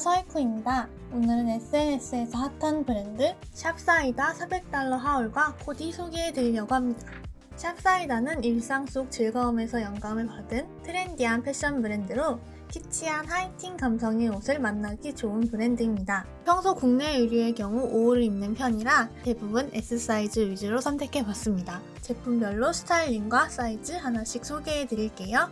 서이쿠입니다. 오늘은 SNS에서 핫한 브랜드 샵사이다 400달러 하울과 코디 소개해드리려고 합니다. 샵사이다는 일상 속 즐거움에서 영감을 받은 트렌디한 패션 브랜드로 키치한 하이틴 감성의 옷을 만나기 좋은 브랜드입니다. 평소 국내 의류의 경우 5호를 입는 편이라 대부분 S 사이즈 위주로 선택해봤습니다. 제품별로 스타일링과 사이즈 하나씩 소개해드릴게요.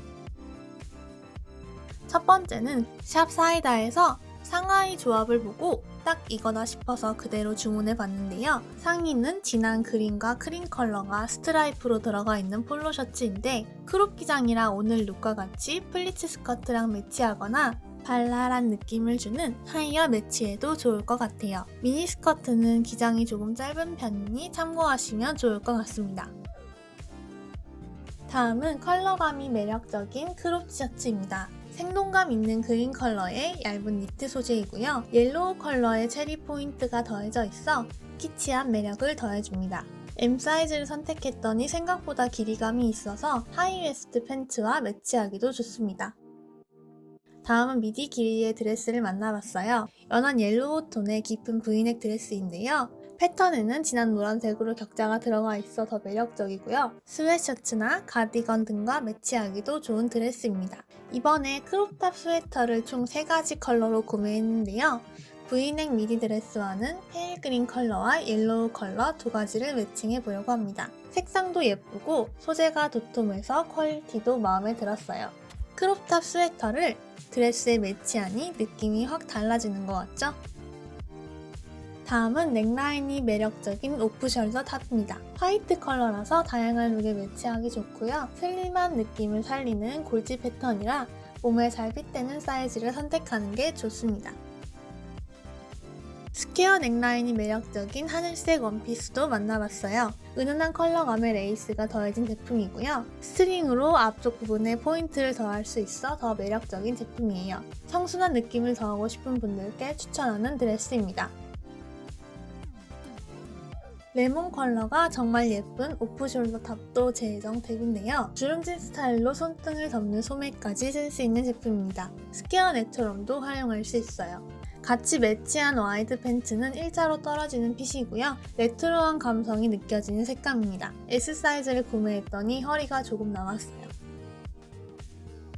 첫 번째는 샵 사이다에서 상하이 조합을 보고 딱 이거다 싶어서 그대로 주문해 봤는데요. 상의는 진한 그린과 크림 컬러가 스트라이프로 들어가 있는 폴로 셔츠인데 크롭 기장이라 오늘 룩과 같이 플리츠 스커트랑 매치하거나 발랄한 느낌을 주는 하이어 매치해도 좋을 것 같아요. 미니 스커트는 기장이 조금 짧은 편이니 참고하시면 좋을 것 같습니다. 다음은 컬러감이 매력적인 크롭 티셔츠입니다. 생동감 있는 그린 컬러의 얇은 니트 소재이고요. 옐로우 컬러의 체리 포인트가 더해져 있어 키치한 매력을 더해줍니다. M 사이즈를 선택했더니 생각보다 길이감이 있어서 하이웨스트 팬츠와 매치하기도 좋습니다. 다음은 미디 길이의 드레스를 만나봤어요. 연한 옐로우 톤의 깊은 브이넥 드레스인데요. 패턴에는 진한 노란색으로 격자가 들어가 있어 더 매력적이고요. 스웨셔츠나 가디건 등과 매치하기도 좋은 드레스입니다. 이번에 크롭탑 스웨터를 총 3가지 컬러로 구매했는데요. 브이넥 미디 드레스와는 페일 그린 컬러와 옐로우 컬러 두 가지를 매칭해 보려고 합니다. 색상도 예쁘고 소재가 도톰해서 퀄리티도 마음에 들었어요. 크롭탑 스웨터를 드레스에 매치하니 느낌이 확 달라지는 것 같죠? 다음은 넥라인이 매력적인 오프 숄더 탑입니다. 화이트 컬러라서 다양한 룩에 매치하기 좋고요. 슬림한 느낌을 살리는 골지 패턴이라 몸에 잘 핏되는 사이즈를 선택하는 게 좋습니다. 스퀘어 넥라인이 매력적인 하늘색 원피스도 만나봤어요. 은은한 컬러감의 레이스가 더해진 제품이고요. 스트링으로 앞쪽 부분에 포인트를 더할 수 있어 더 매력적인 제품이에요. 청순한 느낌을 더하고 싶은 분들께 추천하는 드레스입니다. 레몬 컬러가 정말 예쁜 오프숄더 탑도 제 예정템인데요. 주름진 스타일로 손등을 덮는 소매까지 쓸 수 있는 제품입니다. 스퀘어 넥처럼도 활용할 수 있어요. 같이 매치한 와이드 팬츠는 일자로 떨어지는 핏이고요. 레트로한 감성이 느껴지는 색감입니다. S 사이즈를 구매했더니 허리가 조금 나왔어요.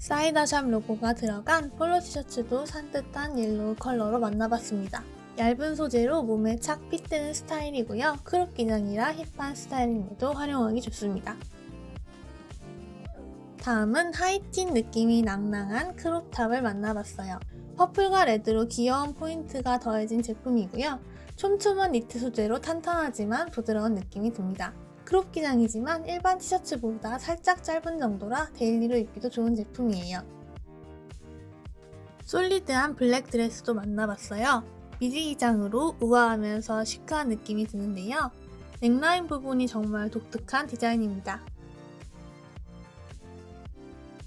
사이다샵 로고가 들어간 폴로 티셔츠도 산뜻한 옐로우 컬러로 만나봤습니다. 얇은 소재로 몸에 착 핏되는 스타일이고요. 크롭 기장이라 힙한 스타일링에도 활용하기 좋습니다. 다음은 하이틴 느낌이 낭낭한 크롭탑을 만나봤어요. 퍼플과 레드로 귀여운 포인트가 더해진 제품이고요. 촘촘한 니트 소재로 탄탄하지만 부드러운 느낌이 듭니다. 크롭 기장이지만 일반 티셔츠보다 살짝 짧은 정도라 데일리로 입기도 좋은 제품이에요. 솔리드한 블랙 드레스도 만나봤어요. 미디 기장으로 우아하면서 시크한 느낌이 드는데요. 넥라인 부분이 정말 독특한 디자인입니다.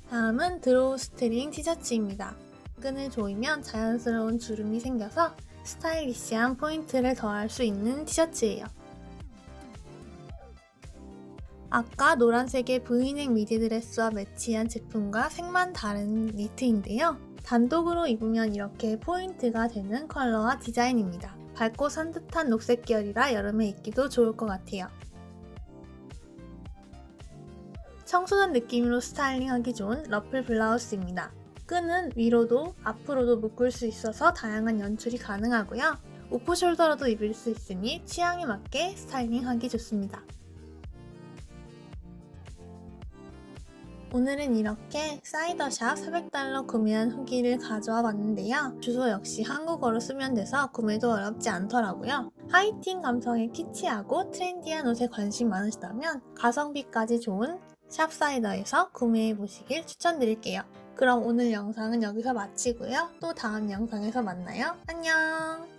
다음은 드로우 스트링 티셔츠입니다. 끈을 조이면 자연스러운 주름이 생겨서 스타일리시한 포인트를 더할 수 있는 티셔츠예요. 아까 노란색의 브이넥 미디 드레스와 매치한 제품과 색만 다른 니트인데요. 단독으로 입으면 이렇게 포인트가 되는 컬러와 디자인입니다. 밝고 산뜻한 녹색 계열이라 여름에 입기도 좋을 것 같아요. 청순한 느낌으로 스타일링하기 좋은 러플 블라우스입니다. 끈은 위로도 앞으로도 묶을 수 있어서 다양한 연출이 가능하고요. 오프 숄더로도 입을 수 있으니 취향에 맞게 스타일링하기 좋습니다. 오늘은 이렇게 사이더샵 400달러 구매한 후기를 가져와 봤는데요. 주소 역시 한국어로 쓰면 돼서 구매도 어렵지 않더라고요. 하이틴 감성의 키치하고 트렌디한 옷에 관심 많으시다면 가성비까지 좋은 샵사이더에서 구매해 보시길 추천드릴게요. 그럼 오늘 영상은 여기서 마치고요. 또 다음 영상에서 만나요. 안녕!